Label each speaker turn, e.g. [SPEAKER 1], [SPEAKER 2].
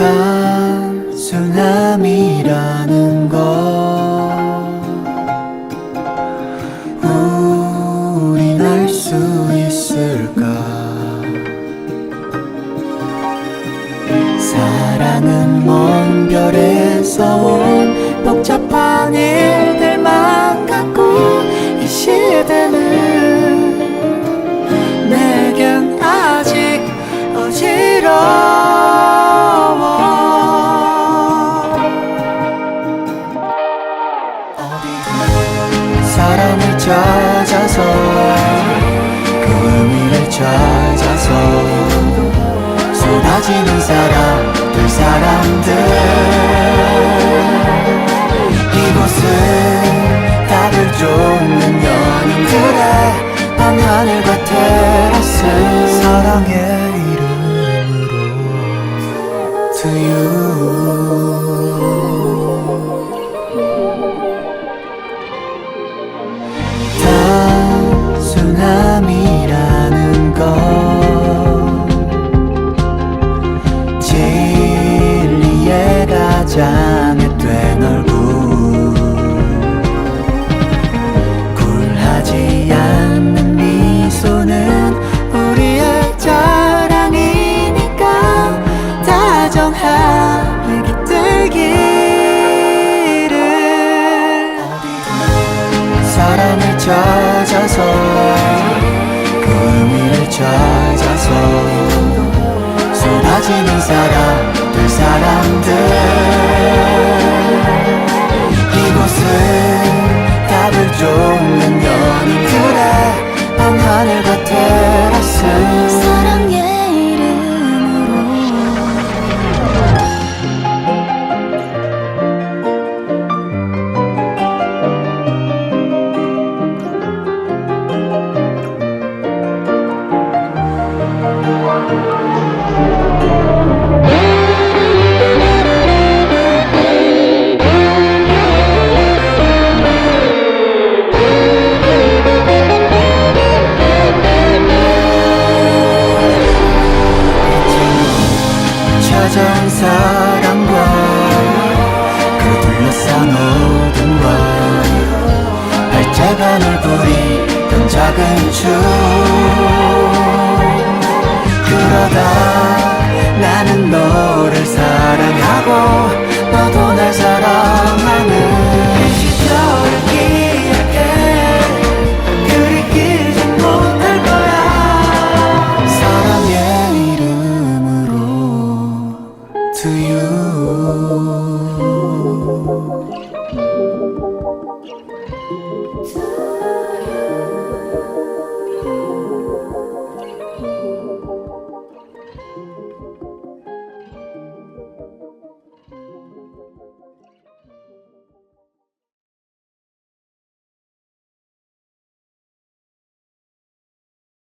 [SPEAKER 1] 단순함이라는 것. 우린 알 수 있을까? 사랑은 먼 별에서 온 복잡한 사랑을 찾아서 그 의미를 찾아서 쏟아지는 사람들 사람들. 이곳은 답을 쫓는 연인들의 밤하늘과 테라스 사랑의 이름으로. To you 앳된 얼굴. 굴하지 않는 미소는 우리의 자랑이니까 다정하게 깃들기를. 사랑을 찾아서 그 의미를 찾아서 쏟아지는 사람 들 사람들. 이곳은 답을 쫓는 연인들의 밤하늘과 테라스 찾아온
[SPEAKER 2] 사랑과 그 둘러싼
[SPEAKER 1] 어둠과 발자간을 부리던 작은 줄 to you.